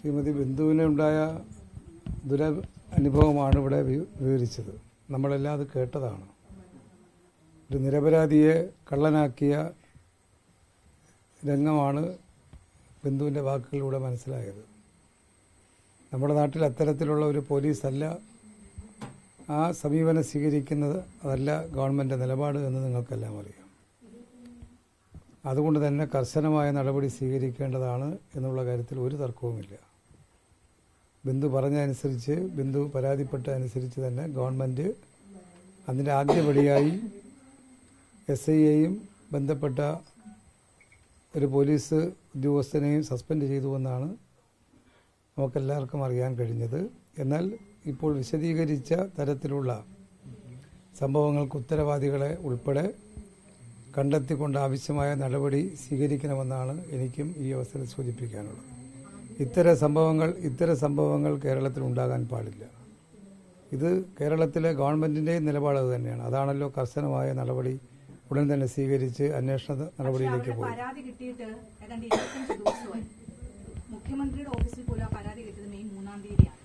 ശ്രീമതി ബിന്ദുവിനെ ഉണ്ടായ ദുര അനുഭവമാണ് ഇവിടെ വിവരിച്ചത്. നമ്മളെല്ലാം അത് കേട്ടതാണ്. ഒരു നിരപരാധിയെ കള്ളനാക്കിയ രംഗമാണ് ബിന്ദുവിന്റെ വാക്കുകളിലൂടെ മനസ്സിലായത്. നമ്മുടെ നാട്ടിൽ അത്തരത്തിലുള്ള ഒരു പോലീസല്ല. ആ സമീപനം സ്വീകരിക്കുന്നത് അതല്ല ഗവൺമെന്റ് നിലപാട് എന്ന് നിങ്ങൾക്കെല്ലാം അറിയാം. അതുകൊണ്ട് തന്നെ കർശനമായ നടപടി സ്വീകരിക്കേണ്ടതാണ് എന്നുള്ള കാര്യത്തിൽ ഒരു തർക്കവുമില്ല. ബിന്ദു പറഞ്ഞതനുസരിച്ച് ബിന്ദു പരാതിപ്പെട്ട അനുസരിച്ച് തന്നെ ഗവൺമെന്റ് അതിന്റെ ആദ്യപടിയായി എസ് ഐയെയും ബന്ധപ്പെട്ട ഒരു പോലീസ് ഉദ്യോഗസ്ഥനെയും സസ്പെൻഡ് ചെയ്തു എന്നാണ് നമുക്കെല്ലാവർക്കും അറിയാൻ കഴിഞ്ഞത്. എന്നാൽ ഇപ്പോൾ വിശദീകരിച്ച തരത്തിലുള്ള സംഭവങ്ങൾക്ക് ഉത്തരവാദികളെ ഉൾപ്പെടെ കണ്ടെത്തിക്കൊണ്ട് ആവശ്യമായ നടപടി സ്വീകരിക്കണമെന്നാണ് എനിക്കും ഈ അവസരം സൂചിപ്പിക്കാനുള്ളത്. ഇത്തരം സംഭവങ്ങൾ ഇത്തരം സംഭവങ്ങൾ കേരളത്തിൽ ഉണ്ടാകാൻ പാടില്ല. ഇത് കേരളത്തിലെ ഗവൺമെന്റിന്റെയും നിലപാട് അത് തന്നെയാണ്. അതാണല്ലോ കർശനമായ നടപടി ഉടൻ തന്നെ സ്വീകരിച്ച് അന്വേഷണ നടപടിയിലേക്ക് പോയി. മുഖ്യമന്ത്രിയുടെ ഓഫീസിൽ പോലും ആ പരാതി കിട്ടിയത് മെയ് മൂന്നാം തീയതിയാണ്.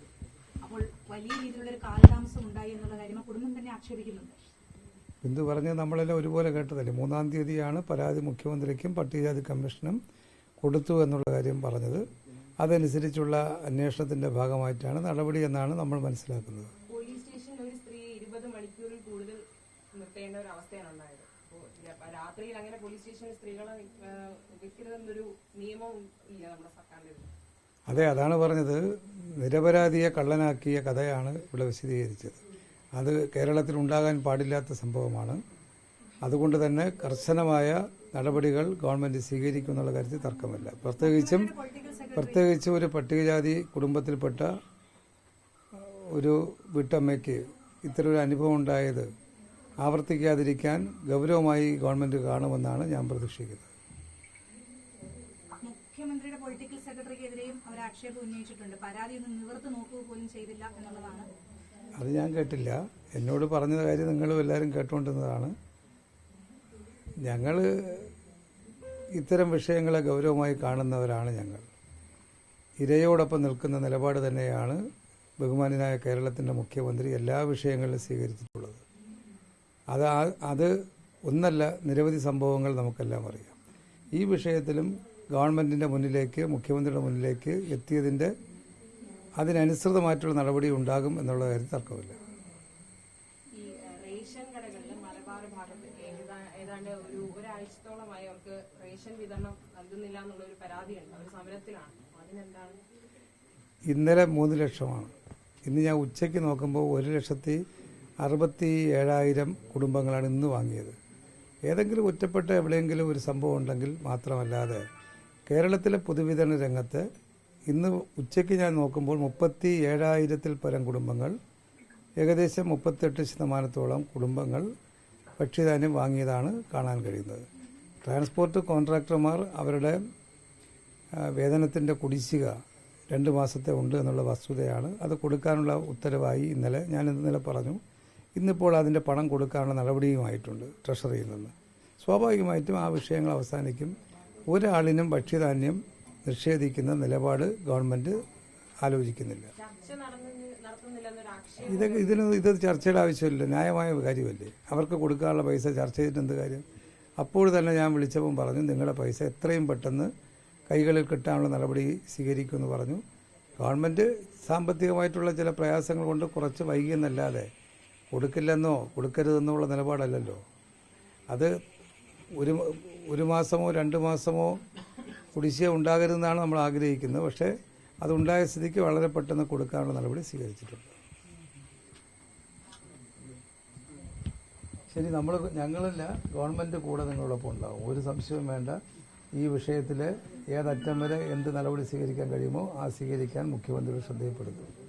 അപ്പോൾ വലിയ രീതിയിലുള്ള ഒരു കാലതാമസം ഉണ്ടായി എന്നുള്ള കാര്യം കുടുംബം തന്നെ ആക്ഷേപിക്കുന്നുണ്ട്. ബിന്ദു പറഞ്ഞത് നമ്മളെല്ലാം ഒരുപോലെ കേട്ടതല്ലേ? മൂന്നാം തീയതിയാണ് പരാതി മുഖ്യമന്ത്രിക്കും പട്ടികജാതി കമ്മീഷനും കൊടുത്തു എന്നുള്ള കാര്യം പറഞ്ഞത്. അതനുസരിച്ചുള്ള അന്വേഷണത്തിന്റെ ഭാഗമായിട്ടാണ് നടപടി എന്നാണ് നമ്മൾ മനസ്സിലാക്കുന്നത്. രാത്രിയിൽ അങ്ങനെ പോലീസ് സ്റ്റേഷനിൽ സ്ത്രീകളെ ആ, വെക്കരുതെന്നൊരു നിയമവും ഇല്ല നമ്മുടെ സർക്കാരിന്റെ അതെ അതാണ് പറഞ്ഞത്. നിരപരാധിയെ കള്ളനാക്കിയ കഥയാണ് ഇവിടെ വിശദീകരിച്ചത്. അത് കേരളത്തിൽ ഉണ്ടാകാൻ പാടില്ലാത്ത സംഭവമാണ്. അതുകൊണ്ട് തന്നെ കർശനമായ നടപടികൾ ഗവൺമെന്റ് സ്വീകരിക്കും എന്നുള്ള കാര്യത്തിൽ തർക്കമില്ല. പ്രത്യേകിച്ചും പ്രത്യേകിച്ചും പ്രത്യേകിച്ച് ഒരു പട്ടികജാതി കുടുംബത്തിൽപ്പെട്ട ഒരു വീട്ടമ്മയ്ക്ക് ഇത്തരം ഒരു അനുഭവം ഉണ്ടായത് ആവർത്തിക്കാതിരിക്കാൻ ഗൗരവമായി ഗവൺമെന്റ് കാണുമെന്നാണ് ഞാൻ പ്രതീക്ഷിക്കുന്നത്. മുഖ്യമന്ത്രിയുടെ പൊളിറ്റിക്കൽ സെക്രട്ടറിക്കെതിരെയും അവർ ആക്ഷേപം ഉന്നയിച്ചിട്ടുണ്ട്. പരാതി ഒന്നും നിവർത്ത് നോക്കുക പോലും ചെയ്തില്ല എന്നുള്ളതാണ്. അത് ഞാൻ കേട്ടില്ല. എന്നോട് പറഞ്ഞ കാര്യം നിങ്ങളും എല്ലാവരും കേട്ടുകൊണ്ടിരുന്നതാണ്. ഞങ്ങൾ ഇത്തരം വിഷയങ്ങളെ ഗൗരവമായി കാണുന്നവരാണ് ഞങ്ങൾ. ഇരയോടൊപ്പം നിൽക്കുന്ന നിലപാട് തന്നെയാണ് ബഹുമാനായ കേരളത്തിന്റെ മുഖ്യമന്ത്രി എല്ലാ വിഷയങ്ങളിലും സ്വീകരിച്ചിട്ടുള്ളത്. അത് അത് ഒന്നല്ല നിരവധി സംഭവങ്ങൾ നമുക്കെല്ലാം അറിയാം. ഈ വിഷയത്തിലും ഗവൺമെന്റിന്റെ മുന്നിലേക്ക് മുഖ്യമന്ത്രിയുടെ മുന്നിലേക്ക് എത്തിയതിന്റെ അതിനനുസൃതമായിട്ടുള്ള നടപടി ഉണ്ടാകും എന്നുള്ള കാര്യം തർക്കമില്ല ഈ ആ, റേഷൻ കടകളിൽ മലബാർ ഭാഗത്ത് ഏതാ- ഏതാണ്ട് ഒരു ഒരാഴ്ചത്തോളമായി അവർക്ക് റേഷൻ വിതരണം നൽകുന്നില്ല എന്നുള്ള ഒരു പരാതിയുണ്ട്. അവർ സമരത്തിലാണ്. അതിനെന്താണ്? ഇന്നലെ മൂന്ന് ലക്ഷമാണ്. ഇന്ന് ഞാൻ ഉച്ചയ്ക്ക് നോക്കുമ്പോൾ ഒരു ലക്ഷത്തി അറുപത്തി ഏഴായിരം കുടുംബങ്ങളാണ് ഇന്ന് വാങ്ങിയത്. ഏതെങ്കിലും ഒറ്റപ്പെട്ട എവിടെയെങ്കിലും ഒരു സംഭവം ഉണ്ടെങ്കിൽ മാത്രമല്ലാതെ കേരളത്തിലെ പൊതുവിതരണ രംഗത്ത് ഇന്ന് ഉച്ചയ്ക്ക് ഞാൻ നോക്കുമ്പോൾ മുപ്പത്തി ഏഴായിരത്തിൽ പരം കുടുംബങ്ങൾ ഏകദേശം മുപ്പത്തെട്ട് ശതമാനത്തോളം കുടുംബങ്ങൾ ഭക്ഷ്യധാന്യം വാങ്ങിയതാണ് കാണാൻ കഴിയുന്നത്. ട്രാൻസ്പോർട്ട് കോൺട്രാക്ടർമാർ അവരുടെ വേതനത്തിന്റെ കുടിശ്ശിക രണ്ട് മാസത്തെ ഉണ്ട് എന്നുള്ള വസ്തുതയാണ് അത് കൊടുക്കാനുള്ള ഉത്തരവായി ഇന്നലെ ഞാൻ ഇന്നലെ പറഞ്ഞു. ഇന്നിപ്പോൾ അതിന്റെ പണം കൊടുക്കാനുള്ള നടപടിയുമായിട്ടുണ്ട് ട്രഷറിയിൽ നിന്ന്. സ്വാഭാവികമായിട്ടും ആ വിഷയങ്ങൾ അവസാനിക്കും. ഒരാളിനും ഭക്ഷ്യധാന്യം നിഷേധിക്കുന്ന നിലപാട് ഗവൺമെന്റ് ആലോചിക്കുന്നില്ല. ഇത് ഇതിന് ഇത് ചർച്ചയുടെ ആവശ്യമില്ല. ന്യായമായ കാര്യമല്ലേ? അവർക്ക് കൊടുക്കാനുള്ള പൈസ ചർച്ച ചെയ്തിട്ട് എന്ത് കാര്യം? അപ്പോൾ തന്നെ ഞാൻ വിളിച്ചപ്പം പറഞ്ഞു നിങ്ങളുടെ പൈസ എത്രയും പെട്ടെന്ന് കൈകളിൽ കിട്ടാനുള്ള നടപടി സ്വീകരിക്കുമെന്ന് പറഞ്ഞു. ഗവൺമെന്റ് സാമ്പത്തികമായിട്ടുള്ള ചില പ്രയാസങ്ങൾ കൊണ്ട് കുറച്ച് വൈകിയെന്നല്ലാതെ കൊടുക്കില്ലെന്നോ കൊടുക്കരുതെന്നുള്ള നിലപാടല്ലല്ലോ. അത് ഒരു ഒരു മാസമോ രണ്ട് മാസമോ കുടിശ്ശിക ഉണ്ടാകരുതെന്നാണ് നമ്മൾ ആഗ്രഹിക്കുന്നത്. പക്ഷേ അതുണ്ടായ സ്ഥിതിക്ക് വളരെ പെട്ടെന്ന് കൊടുക്കാനുള്ള നടപടി സ്വീകരിച്ചിട്ടുണ്ട്. ശരി നമ്മൾ ഞങ്ങളല്ല ഗവൺമെന്റ് കൂടെ നിങ്ങളോടൊപ്പം ഉണ്ടാവും. ഒരു സംശയവും വേണ്ട. ഈ വിഷയത്തിൽ ഏതറ്റം വരെ എന്ത് നടപടി സ്വീകരിക്കാൻ കഴിയുമോ ആ സ്വീകരിക്കാൻ മുഖ്യമന്ത്രിയുടെ ശ്രദ്ധയിൽപ്പെടുത്തും